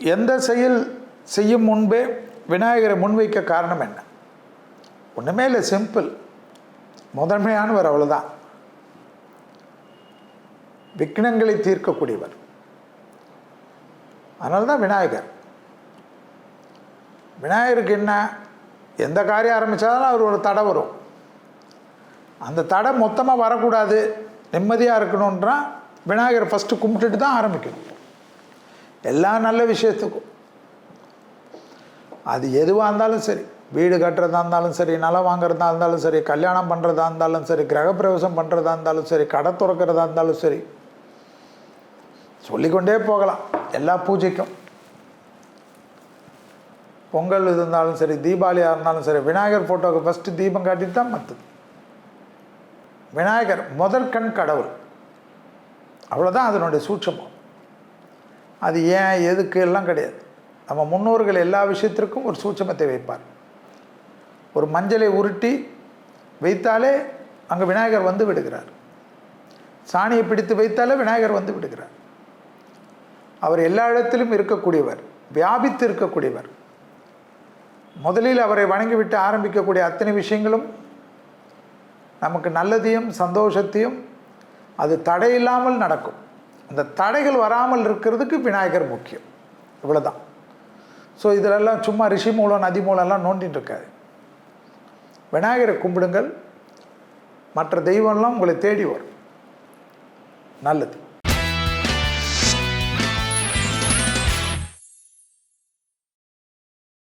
எந்த செயல் செய்யும் முன்பே விநாயகரை முன்வைக்க காரணம் என்ன? ஒன்றுமே இல்லை சிம்பிள் முதன்மையானவர் அவ்வளோதான் விக்னங்களை தீர்க்கக்கூடியவர். அதனால தான் விநாயகர். விநாயகருக்கு என்ன? எந்த காரியம் ஆரம்பித்தாலும் அவர் ஒரு தடை வரும். அந்த தடை மொத்தமாக வரக்கூடாது. நிம்மதியாக இருக்கணுன்றா விநாயகரை ஃபஸ்ட்டு கும்பிட்டுட்டு தான் ஆரம்பிக்கணும். எல்லா நல்ல விஷயத்துக்கும். அது எதுவாக இருந்தாலும் சரி வீடு கட்டுறதா இருந்தாலும் சரி நிலம் வாங்குறதா இருந்தாலும் சரி கல்யாணம் பண்ணுறதா இருந்தாலும் சரி கிரகப்பிரவேசம் பண்ணுறதா இருந்தாலும் சரி கடை திறக்கிறதா இருந்தாலும் சரி சொல்லிக்கொண்டே போகலாம். எல்லா பூஜைக்கும். பொங்கல் இது இருந்தாலும் சரி தீபாவளியாக இருந்தாலும் சரி விநாயகர் ஃபோட்டோவுக்கு ஃபஸ்ட்டு தீபம் காட்டிட்டு தான் மற்றது. விநாயகர் முதற்கண் கடவுள். அவ்வளோதான் அதனுடைய சூட்சமம். அது ஏன் எதுக்கு எல்லாம் கிடையாது. நம்ம முன்னோர்கள் எல்லா விஷயத்திற்கும் ஒரு சூட்சமத்தை வைப்பார். ஒரு மஞ்சளை உருட்டி வைத்தாலே அங்கே விநாயகர் வந்து விடுகிறார். சாணியை பிடித்து வைத்தாலே விநாயகர் வந்து விடுகிறார். அவர் எல்லா இடத்திலும் இருக்கக்கூடியவர் வியாபித்து இருக்கக்கூடியவர். முதலில் அவரை வணங்கிவிட்டு ஆரம்பிக்கக்கூடிய அத்தனை விஷயங்களும் நமக்கு நல்லதையும் சந்தோஷத்தையும் அது தடையில்லாமல் நடக்கும். அந்த தடைகள் வராமல் இருக்கிறதுக்கு விநாயகர் முக்கியம். இவ்வளோதான் ஸோ இதிலெல்லாம் சும்மா ரிஷி மூலம் நதி மூலம்லாம் நோண்டின்னு இருக்காது விநாயகரை கும்பிடுங்கள். மற்ற தெய்வம்லாம் உங்களை தேடி வரும். நல்லது.